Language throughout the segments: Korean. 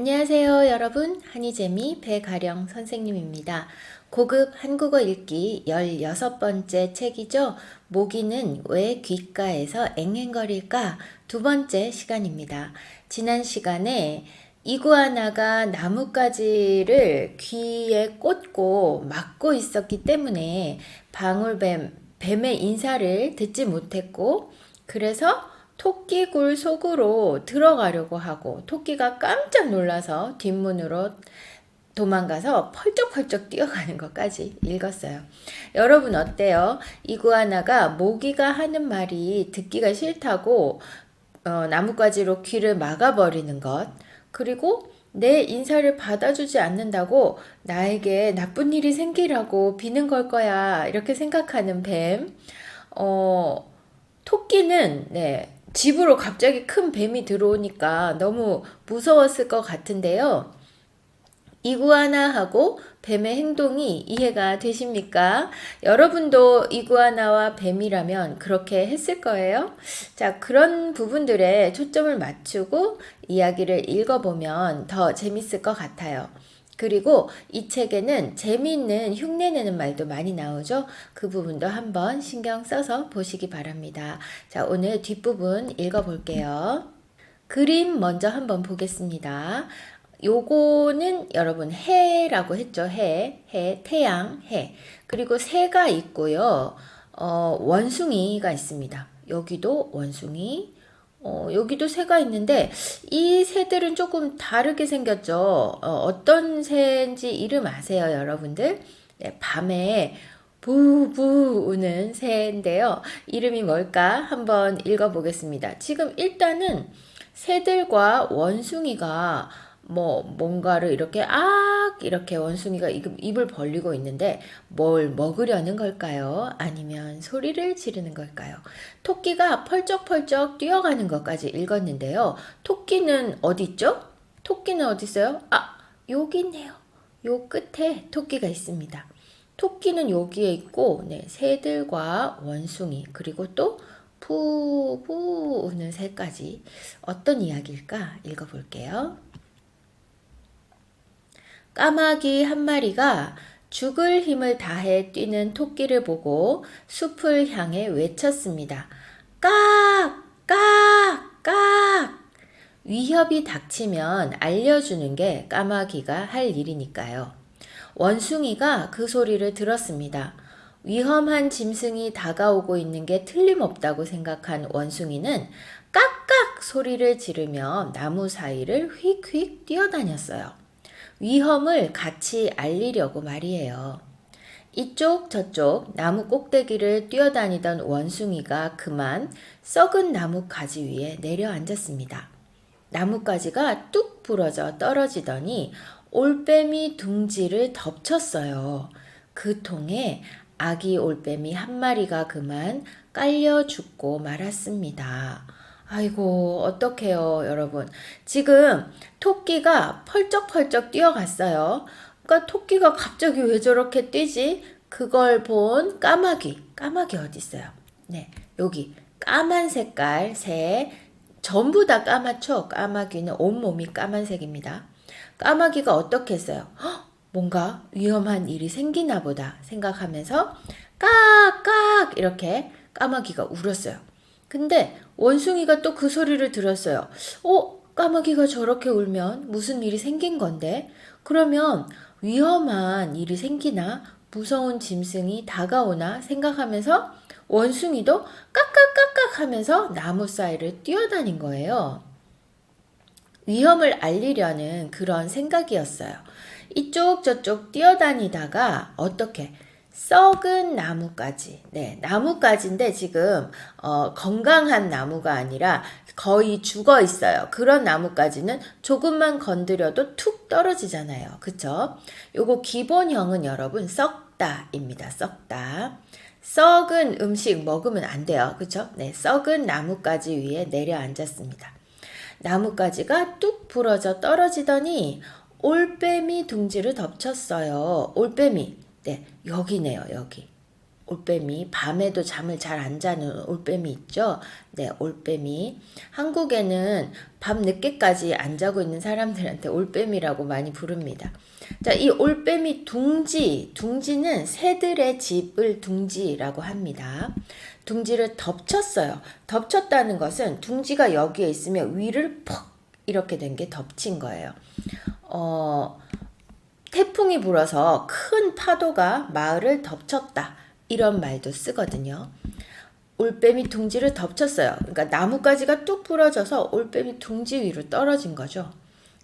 안녕하세요, 여러분. 한이재미 배가령 선생님입니다. 고급 한국어 읽기 16번째 책이죠. 모기는 왜 귓가에서 앵앵거릴까? 두 번째 시간입니다. 지난 시간에 이구아나가 나뭇가지를 귀에 꽂고 막고 있었기 때문에 방울뱀, 뱀의 인사를 듣지 못했고, 그래서 토끼굴 속으로 들어가려고 하고 토끼가 깜짝 놀라서 뒷문으로 도망가서 펄쩍펄쩍 뛰어가는 것까지 읽었어요. 여러분 어때요? 이구아나가 모기가 하는 말이 듣기가 싫다고 어, 나뭇가지로 귀를 막아버리는 것 그리고 내 인사를 받아주지 않는다고 나에게 나쁜 일이 생기라고 비는 걸 거야 이렇게 생각하는 뱀 어, 토끼는 네, 집으로 갑자기 큰 뱀이 들어오니까 너무 무서웠을 것 같은데요. 이구아나하고 뱀의 행동이 이해가 되십니까? 여러분도 이구아나와 뱀이라면 그렇게 했을 거예요. 자, 그런 부분들에 초점을 맞추고 이야기를 읽어보면 더 재밌을 것 같아요. 그리고 이 책에는 재미있는 흉내내는 말도 많이 나오죠. 그 부분도 한번 신경 써서 보시기 바랍니다. 자, 오늘 뒷부분 읽어볼게요. 그림 먼저 한번 보겠습니다. 요거는 여러분 해라고 했죠. 해, 해, 태양, 해. 그리고 새가 있고요. 어, 원숭이가 있습니다. 여기도 원숭이, 어, 여기도 새가 있는데 이 새들은 조금 다르게 생겼죠. 어, 떤 새인지 이름 아세요, 여러분들? 네, 밤에 부부 우는 새인데요. 이름이 뭘까 한번 읽어보겠습니다. 지금 일단은 새들과 원숭이가 뭐 뭔가를 이렇게 악 이렇게 원숭이가 입을 벌리고 있는데 뭘 먹으려는 걸까요? 아니면 소리를 지르는 걸까요? 토끼가 펄쩍펄쩍 뛰어가는 것까지 읽었는데요. 토끼는 어디 있죠? 토끼는 어디 있어요? 아, 여기 있네요. 요 끝에 토끼가 있습니다. 토끼는 여기에 있고 네, 새들과 원숭이 그리고 또 푸푸 우는 새까지 어떤 이야기일까 읽어볼게요. 까마귀 한 마리가 죽을 힘을 다해 뛰는 토끼를 보고 숲을 향해 외쳤습니다. 깍! 깍! 깍! 위협이 닥치면 알려주는 게 까마귀가 할 일이니까요. 원숭이가 그 소리를 들었습니다. 위험한 짐승이 다가오고 있는 게 틀림없다고 생각한 원숭이는 깍깍 소리를 지르며 나무 사이를 휙휙 뛰어다녔어요. 위험을 같이 알리려고 말이에요. 이쪽 저쪽 나무 꼭대기를 뛰어다니던 원숭이가 그만 썩은 나무 가지 위에 내려앉았습니다. 나뭇가지가 뚝 부러져 떨어지더니 올빼미 둥지를 덮쳤어요. 그 통에 아기 올빼미 한 마리가 그만 깔려 죽고 말았습니다. 아이고, 어떡해요, 여러분. 지금 토끼가 펄쩍펄쩍 뛰어갔어요. 그러니까 토끼가 갑자기 왜 저렇게 뛰지? 그걸 본 까마귀. 까마귀 어디 있어요? 네, 여기 까만 색깔 새 전부 다 까맣죠? 까마귀는 온몸이 까만색입니다. 까마귀가 어떻게 했어요? 헉, 뭔가 위험한 일이 생기나 보다 생각하면서 깍깍 이렇게 까마귀가 울었어요. 근데 원숭이가 또 그 소리를 들었어요. 어? 까마귀가 저렇게 울면 무슨 일이 생긴 건데? 그러면 위험한 일이 생기나? 무서운 짐승이 다가오나? 생각하면서 원숭이도 깍깍깍깍 하면서 나무 사이를 뛰어다닌 거예요. 위험을 알리려는 그런 생각이었어요. 이쪽 저쪽 뛰어다니다가 어떻게 썩은 나무까지. 네, 나무까지인데 지금 어, 건강한 나무가 아니라 거의 죽어 있어요. 그런 나무까지는 조금만 건드려도 툭 떨어지잖아요. 그쵸? 요거 기본형은 여러분 썩다입니다. 썩다. 썩은 음식 먹으면 안 돼요. 그쵸? 네, 썩은 나무까지 위에 내려앉았습니다. 나무가지가 뚝 부러져 떨어지더니 올빼미 둥지를 덮쳤어요. 올빼미. 네, 여기네요, 여기. 올빼미 밤에도 잠을 잘 안 자는 올빼미 있죠? 네, 올빼미. 한국에는 밤 늦게까지 안 자고 있는 사람들한테 올빼미라고 많이 부릅니다. 자, 이 올빼미 둥지, 둥지는 새들의 집을 둥지라고 합니다. 둥지를 덮쳤어요. 덮쳤다는 것은 둥지가 여기에 있으면 위를 퍽 이렇게 된 게 덮친 거예요. 어, 태풍이 불어서 큰 파도가 마을을 덮쳤다. 이런 말도 쓰거든요. 올빼미 둥지를 덮쳤어요. 그러니까 나뭇가지가 뚝 부러져서 올빼미 둥지 위로 떨어진 거죠.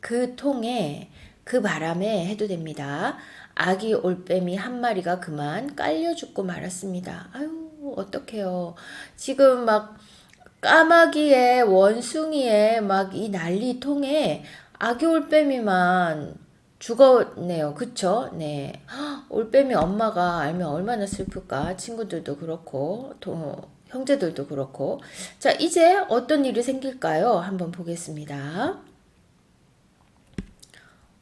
그 통에 그 바람에 해도 됩니다. 아기 올빼미 한 마리가 그만 깔려 죽고 말았습니다. 아유, 어떡해요. 지금 막 까마귀에 원숭이에 막 이 난리 통에 아기 올빼미만 죽었네요. 그쵸? 네. 올빼미 엄마가 알면 얼마나 슬플까. 친구들도 그렇고, 또 형제들도 그렇고. 자, 이제 어떤 일이 생길까요? 한번 보겠습니다.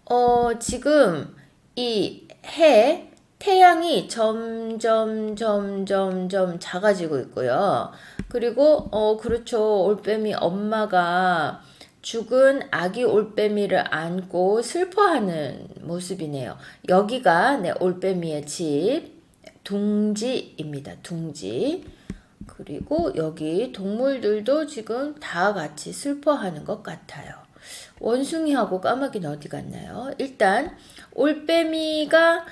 어, 지금 이 해, 태양이 점점, 점점, 점 작아지고 있고요. 그리고, 어, 그렇죠. 올빼미 엄마가 죽은 아기 올빼미를 안고 슬퍼하는 모습이네요. 여기가 네, 올빼미의 집, 둥지입니다. 둥지. 그리고 여기 동물들도 지금 다 같이 슬퍼하는 것 같아요. 원숭이하고 까마귀는 어디 갔나요? 일단 올빼미가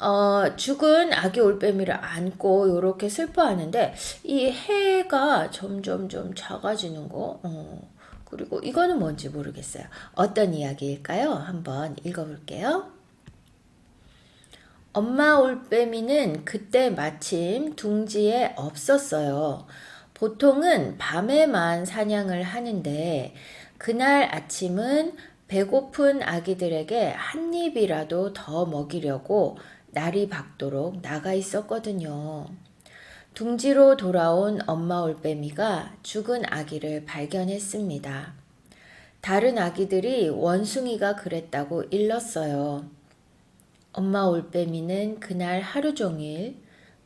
어, 죽은 아기 올빼미를 안고 이렇게 슬퍼하는데 이 해가 점점 좀 작아지는 거. 어, 그리고 이거는 뭔지 모르겠어요. 어떤 이야기일까요? 한번 읽어볼게요. 엄마 올빼미는 그때 마침 둥지에 없었어요. 보통은 밤에만 사냥을 하는데 그날 아침은 배고픈 아기들에게 한 입이라도 더 먹이려고 날이 밝도록 나가 있었거든요. 둥지로 돌아온 엄마 올빼미가 죽은 아기를 발견했습니다. 다른 아기들이 원숭이가 그랬다고 일렀어요. 엄마 올빼미는 그날 하루 종일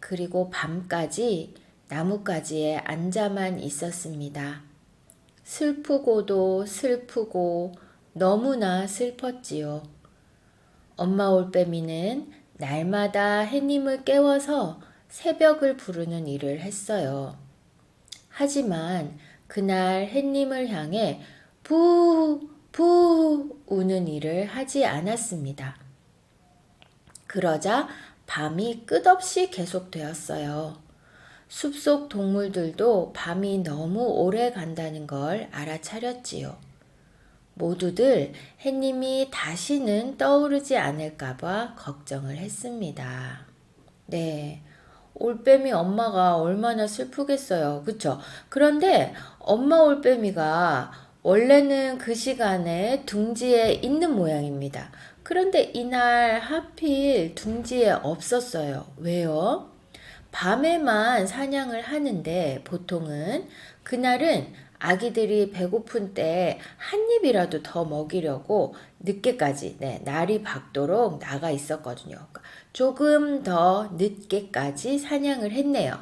그리고 밤까지 나뭇가지에 앉아만 있었습니다. 슬프고도 슬프고 너무나 슬펐지요. 엄마 올빼미는 날마다 해님을 깨워서 새벽을 부르는 일을 했어요. 하지만 그날 햇님을 향해 부, 부 우는 일을 하지 않았습니다. 그러자 밤이 끝없이 계속되었어요. 숲속 동물들도 밤이 너무 오래 간다는 걸 알아차렸지요. 모두들 햇님이 다시는 떠오르지 않을까봐 걱정을 했습니다. 네. 올빼미 엄마가 얼마나 슬프겠어요. 그쵸? 그런데 엄마 올빼미가 원래는 그 시간에 둥지에 있는 모양입니다. 그런데 이날 하필 둥지에 없었어요. 왜요? 밤에만 사냥을 하는데 보통은 그날은 아기들이 배고픈 때 한 입이라도 더 먹이려고 늦게까지 네, 날이 밝도록 나가 있었거든요. 그러니까 조금 더 늦게까지 사냥을 했네요.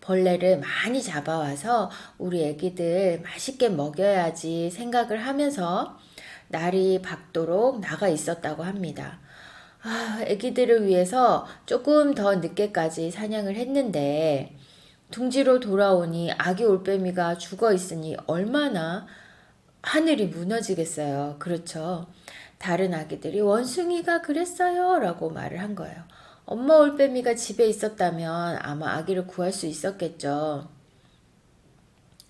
벌레를 많이 잡아와서 우리 애기들 맛있게 먹여야지 생각을 하면서 날이 밝도록 나가 있었다고 합니다. 아, 애기들을 위해서 조금 더 늦게까지 사냥을 했는데 둥지로 돌아오니 아기 올빼미가 죽어 있으니 얼마나 하늘이 무너지겠어요. 그렇죠. 다른 아기들이 원숭이가 그랬어요. 라고 말을 한 거예요. 엄마 올빼미가 집에 있었다면 아마 아기를 구할 수 있었겠죠.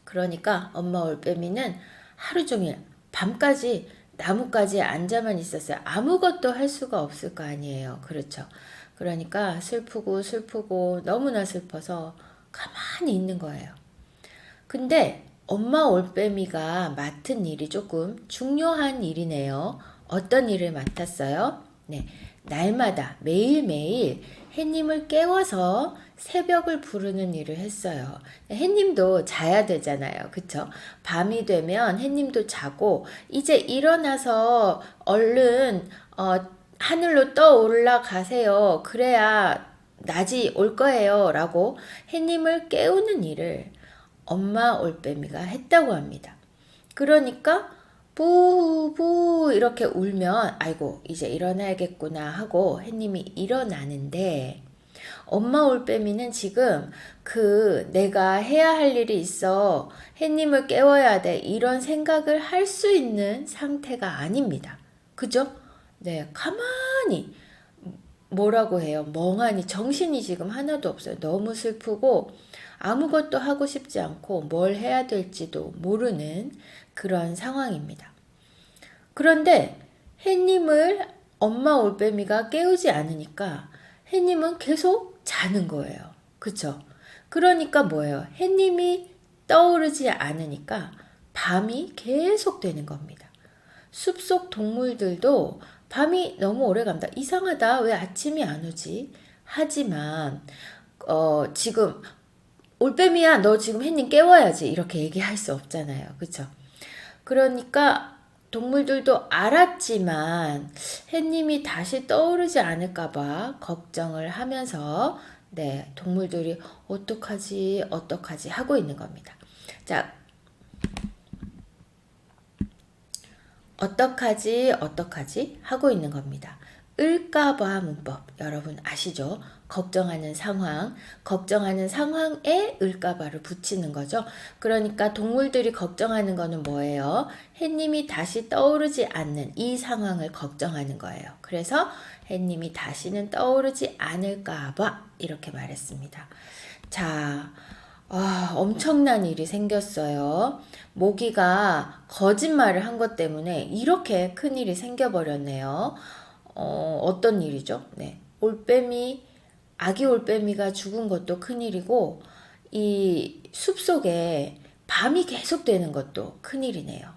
그러니까 엄마 올빼미는 하루 종일 밤까지 나뭇가지에 앉아만 있었어요. 아무것도 할 수가 없을 거 아니에요. 그렇죠. 그러니까 슬프고 슬프고 너무나 슬퍼서 가만히 있는 거예요. 근데 엄마 올빼미가 맡은 일이 조금 중요한 일이네요. 어떤 일을 맡았어요? 네. 날마다 매일매일 해님을 깨워서 새벽을 부르는 일을 했어요. 해님도 자야 되잖아요. 그쵸? 밤이 되면 해님도 자고, 이제 일어나서 얼른, 어, 하늘로 떠 올라가세요. 그래야 낮이 올 거예요. 라고 해님을 깨우는 일을 엄마 올빼미가 했다고 합니다. 그러니까 부부 이렇게 울면 아이고 이제 일어나야겠구나 하고 해님이 일어나는데 엄마 올빼미는 지금 그 내가 해야 할 일이 있어 해님을 깨워야 돼 이런 생각을 할 수 있는 상태가 아닙니다. 그죠? 네, 가만히 뭐라고 해요? 멍하니 정신이 지금 하나도 없어요. 너무 슬프고 아무것도 하고 싶지 않고 뭘 해야 될지도 모르는 그런 상황입니다. 그런데 해님을 엄마 올빼미가 깨우지 않으니까 해님은 계속 자는 거예요. 그쵸? 그러니까 뭐예요? 해님이 떠오르지 않으니까 밤이 계속 되는 겁니다. 숲속 동물들도 밤이 너무 오래 간다. 이상하다. 왜 아침이 안 오지? 하지만 어, 지금 올빼미야, 너 지금 햇님 깨워야지. 이렇게 얘기할 수 없잖아요. 그쵸? 그러니까 동물들도 알았지만 햇님이 다시 떠오르지 않을까봐 걱정을 하면서 네, 동물들이 어떡하지, 어떡하지 하고 있는 겁니다. 자, 어떡하지, 어떡하지 하고 있는 겁니다. 을까봐 문법 여러분 아시죠? 걱정하는 상황, 걱정하는 상황에 을까봐를 붙이는 거죠. 그러니까 동물들이 걱정하는 거는 뭐예요? 해님이 다시 떠오르지 않는 이 상황을 걱정하는 거예요. 그래서 해님이 다시는 떠오르지 않을까봐 이렇게 말했습니다. 자, 아, 엄청난 일이 생겼어요. 모기가 거짓말을 한 것 때문에 이렇게 큰 일이 생겨버렸네요. 어, 어떤 일이죠? 네. 올빼미, 아기 올빼미가 죽은 것도 큰 일이고, 이 숲속에 밤이 계속되는 것도 큰 일이네요.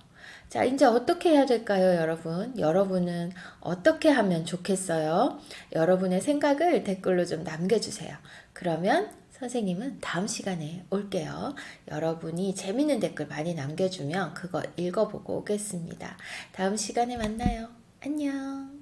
자, 이제 어떻게 해야 될까요, 여러분? 여러분은 어떻게 하면 좋겠어요? 여러분의 생각을 댓글로 좀 남겨주세요. 그러면 선생님은 다음 시간에 올게요. 여러분이 재밌는 댓글 많이 남겨주면 그거 읽어보고 오겠습니다. 다음 시간에 만나요. 안녕.